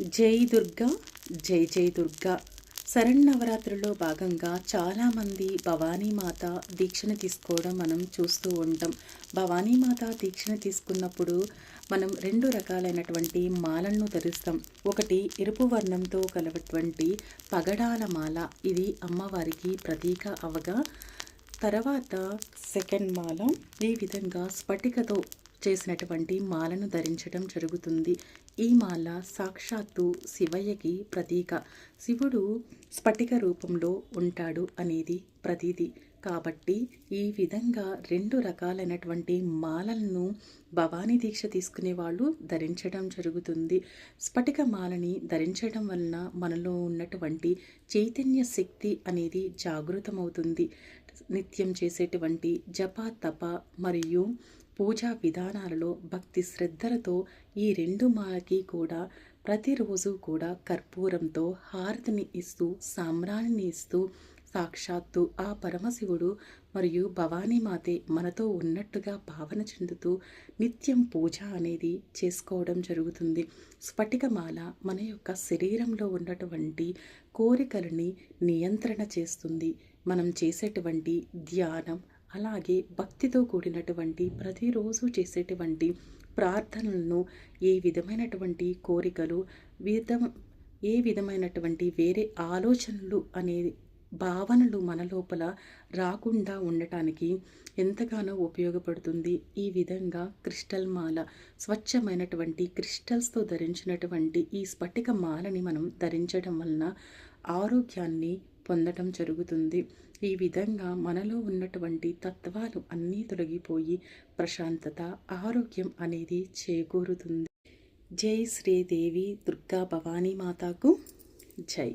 జై దుర్గా జై జై దుర్గా. శరణ్నవరాత్రిలో భాగంగా చాలామంది భవానీమాత దీక్షను తీసుకోవడం మనం చూస్తూ ఉంటాం. భవానీమాత దీక్షను తీసుకున్నప్పుడు మనం రెండు రకాలైనటువంటి మాలలను ధరిస్తాం. ఒకటి ఎరుపు వర్ణంతో కలవటువంటి పగడాల మాల. ఇది అమ్మవారికి ప్రతీక అవగా. తర్వాత సెకండ్ మాల. ఈ విధంగా స్ఫటికతో చేసినటువంటి మాలను ధరించడం జరుగుతుంది. ఈ మాల సాక్షాత్తు శివయ్యకి ప్రతీక. శివుడు స్ఫటిక రూపంలో ఉంటాడు అనేది ప్రతీది కాబట్టి ఈ విధంగా రెండు రకాలైనటువంటి మాలలను భవానీ దీక్ష తీసుకునే వాళ్ళు ధరించడం జరుగుతుంది. స్ఫటిక మాలని ధరించడం వలన మనలో ఉన్నటువంటి చైతన్య శక్తి అనేది జాగృతమవుతుంది. నిత్యం చేసేటువంటి జప తప మరియు పూజా విధానాలలో భక్తి శ్రద్ధలతో ఈ రెండు మాలకి కూడా ప్రతిరోజు కూడా కర్పూరంతో హారతిని ఇస్తూ సామ్రాణిని ఇస్తూ సాక్షాత్తు ఆ పరమశివుడు మరియు భవానీమాతే మనతో ఉన్నట్టుగా భావన చెందుతూ నిత్యం పూజ అనేది చేసుకోవడం జరుగుతుంది. స్ఫటికమాల మన యొక్క శరీరంలో ఉన్నటువంటి కోరికలని నియంత్రణ చేస్తుంది. మనం చేసేటువంటి ధ్యానం అలాగే భక్తితో కూడినటువంటి ప్రతిరోజు చేసేటువంటి ప్రార్థనలను ఏ విధమైనటువంటి కోరికలు విధం ఏ విధమైనటువంటి వేరే ఆలోచనలు అనే భావనలు మన లోపల రాకుండా ఉండటానికి ఎంతగానో ఉపయోగపడుతుంది. ఈ విధంగా క్రిస్టల్ మాల స్వచ్ఛమైనటువంటి క్రిస్టల్స్తో ధరించినటువంటి ఈ స్ఫటిక మాలని మనం ధరించడం వలన ఆరోగ్యాన్ని పొందడం జరుగుతుంది. ఈ విధంగా మనలో ఉన్నటువంటి తత్వాలు అన్నీ తొలగిపోయి ప్రశాంతత ఆరోగ్యం అనేది చేకూరుతుంది. జై శ్రీదేవి దుర్గా భవానీ మాతాకు జై.